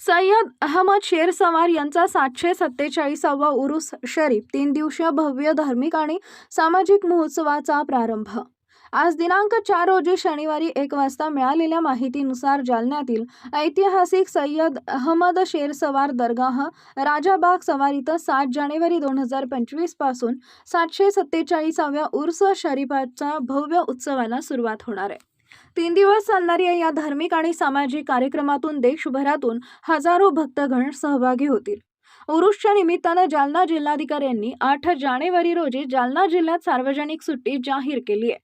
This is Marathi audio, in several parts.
सय्यद अहमद शेर सवार यांचा सातशे सत्तेचाळीसावा उरुस शरीफ तीन दिवसीय भव्य धार्मिक आणि सामाजिक महोत्सवाचा प्रारंभ. आज दिनांक चार रोजी शनिवारी एक वाजता मिळालेल्या माहितीनुसार जालन्यातील ऐतिहासिक सय्यद अहमद शेर सवार दर्गाह राजाबाग सवार इथं सात जानेवारी दोन हजार पंचवीसपासून सातशे सत्तेचाळीसाव्या उर्स शरीफाच्या भव्य उत्सवाला सुरुवात होणार आहे. तीन दिवस चालणाऱ्या या धार्मिक आणि सामाजिक कार्यक्रमातून देशभरातून हजारो भक्तगण सहभागी होतील. उरुसच्या निमित्तानं जालना जिल्हाधिकाऱ्यांनी आठ जानेवारी रोजी जालना जिल्ह्यात सार्वजनिक सुट्टी जाहीर केली आहे.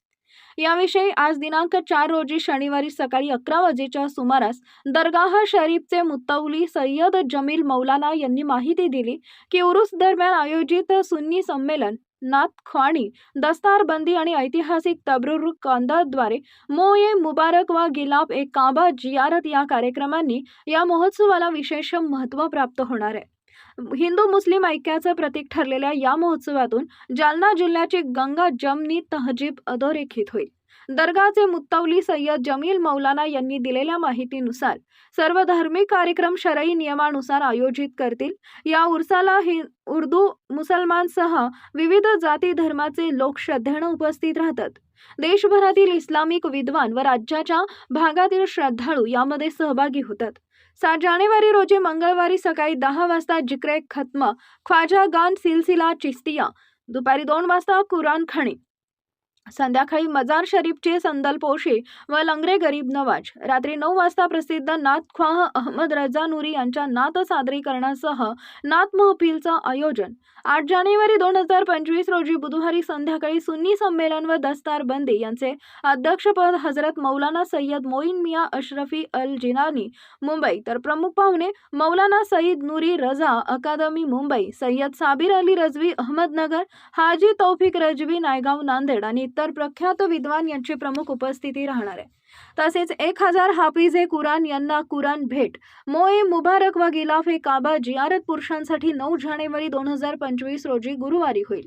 याविषयी आज दिनांक चार रोजी शनिवारी सकाळी अकरा वाजेच्या सुमारास दरगाह शरीफचे मुत्तौली सय्यद जमील मौलाना यांनी माहिती दिली की उरुस दरम्यान आयोजित सुन्नी संमेलन नाथ दस्तारबंदी आणि ऐतिहासिक तब्रुर कांदाद्वारे मोये मुबारक वा गिलाब एक काबा जियारत या कार्यक्रमांनी या महोत्सवाला विशेष महत्त्व प्राप्त होणार आहे. हिंदू मुस्लिम ऐक्याचं प्रतीक ठरलेल्या या महोत्सवातून जालना जिल्ह्याची गंगा जमनी तहजीब अधोरेखित होईल. दर्गाचे मुत्तवली सय्यद जमील मौलाना यांनी दिलेल्या माहितीनुसार सर्व धार्मिक कार्यक्रम शरई नियमानुसार आयोजित करतील. या उर्साला हि उर्दू मुसलमानसह विविध जाती धर्माचे लोक श्रद्धेनं उपस्थित राहतात. देशभरातील इस्लामिक विद्वान व राज्याच्या भागातील श्रद्धाळू यामध्ये सहभागी होतात. सात जानेवारी रोजी मंगळवारी सकाळी दहा वाजता जिक्रे खत्म ख्वाजा गान सिलसिला चिस्तिया दुपारी दोन वाजता कुराण खणी संध्याकाळी मजार शरीफचे संदल पोशी व लंगरे गरीब नवाज. रात्री नऊ वाजता प्रसिद्ध नाथ ख्वाह अहमद रजा नुरी यांच्या नात सादरीकरणासह नाथ महफिलचं आयोजन. आठ जानेवारी दोन हजार पंचवीस रोजी बुधवारी संध्याकाळी सुन्नी संमेलन व दस्तार बंदी यांचे अध्यक्षपद हजरत मौलाना सय्यद मोईन मिया अशरफी अल जिनानी मुंबई. तर प्रमुख पाहुणे मौलाना सईद नुरी रजा अकादमी मुंबई. सय्यद साबिर अली रजवी अहमदनगर हाजी तौफिक रजवी नायगाव नांदेड आणि तर प्रख्यात विद्वान यांची प्रमुख उपस्थिती राहणार आहे. तसेच एक हजार हाफिजे कुराण यांना कुराण भेट मोए मुबारक व गिलाफ ए काबा जियारत पुरुषांसाठी नऊ जानेवारी दोन हजार पंचवीस रोजी गुरुवारी होईल.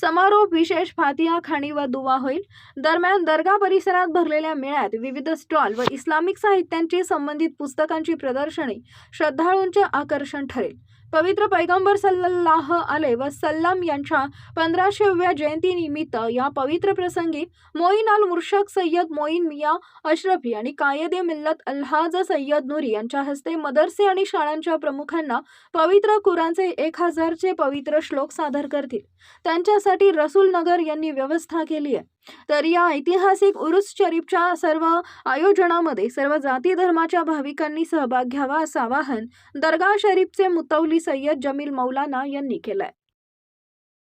समारोप विशेष फातिहा खाणी व दुवा होईल. दरम्यान दर्गा परिसरात भरलेल्या मेळ्यात विविध स्टॉल व इस्लामिक साहित्यांची संबंधित पुस्तकांची प्रदर्शने श्रद्धाळूंचे आकर्षण ठरेल. पवित्र पैगंबर सल्लाह अले व सल्लम यांच्या पंधराशेव्या जयंतीनिमित्त या पवित्र प्रसंगी मोईन अल मुर्शक सय्यद मोईन मिया अशरफी आणि कायदे मिल्लत अल्हाज सय्यद नुरी यांच्या हस्ते मदरसे आणि शाळांच्या प्रमुखांना पवित्र कुरांचे एक हजारचे पवित्र श्लोक सादर करतील. त्यांच्यासाठी रसूल नगर यांनी व्यवस्था केली आहे. तर या ऐतिहासिक उरुस शरीफच्या सर्व आयोजनामध्ये सर्व जाती धर्माच्या भाविकांनी सहभाग घ्यावा असं आवाहन दर्गा शरीफचे मुतौली सय्यद जमील मौलाना यांनी केलंय.